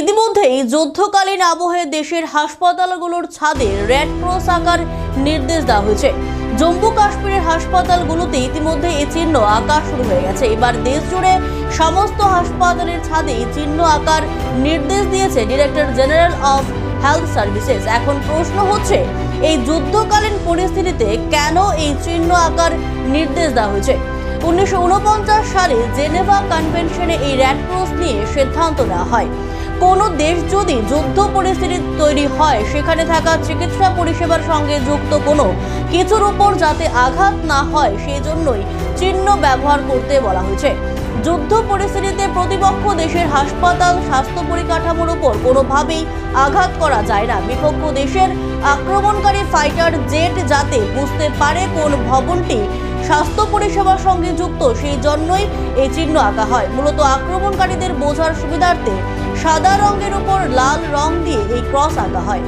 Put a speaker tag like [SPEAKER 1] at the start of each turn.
[SPEAKER 1] ইতিমধ্যেই যুদ্ধকালীন আবহে দেশের হাসপাতালগুলোর ছাদে রেড ক্রস আঁকার নির্দেশ দেওয়া হয়েছে। জম্মু কাশ্মীরের হাসপাতালগুলোতে ইতিমধ্যে এই চিহ্ন আঁকা শুরু হয়ে গেছে। এবার দেশ জুড়ে সমস্ত হাসপাতালের ছাদে চিহ্ন আঁকার নির্দেশ দিয়েছে director general of health services এখন প্রশ্ন হচ্ছে, এই যুদ্ধকালীন পরিস্থিতিতে কেন এই চিহ্ন আঁকার নির্দেশ দেওয়া হয়েছে? উনিশশো উনপঞ্চাশ সালে জেনেভা কনভেনশনে এই রেড ক্রস নিয়ে সিদ্ধান্ত নেওয়া হয়। কোনো দেশ যদি যুদ্ধ পরিস্থিতি তৈরি হয়, সেখানে থাকা চিকিৎসা পরিষেবার সঙ্গে যুক্ত কোনো কিছুর উপর যাতে আঘাত না হয় সেই জন্যই চিহ্ন ব্যবহার করতে বলা হয়েছে। যুদ্ধ পরিস্থিতিতে প্রতিপক্ষ দেশের হাসপাতাল, স্বাস্থ্য পরিকাঠামোর উপর কোনোভাবেই আঘাত করা যায় না। বিপক্ষ দেশের আক্রমণকারী ফাইটার জেট যাতে বুঝতে পারে কোন ভবনটি স্বাস্থ্য পরিষেবার সঙ্গে যুক্ত, সেই জন্যই এই চিহ্ন আঁকা হয়। মূলত আক্রমণকারীদের বোঝার সুবিধার্থে সাদা রঙের উপর লাল রং দিয়ে এই ক্রস আঁকা হয়।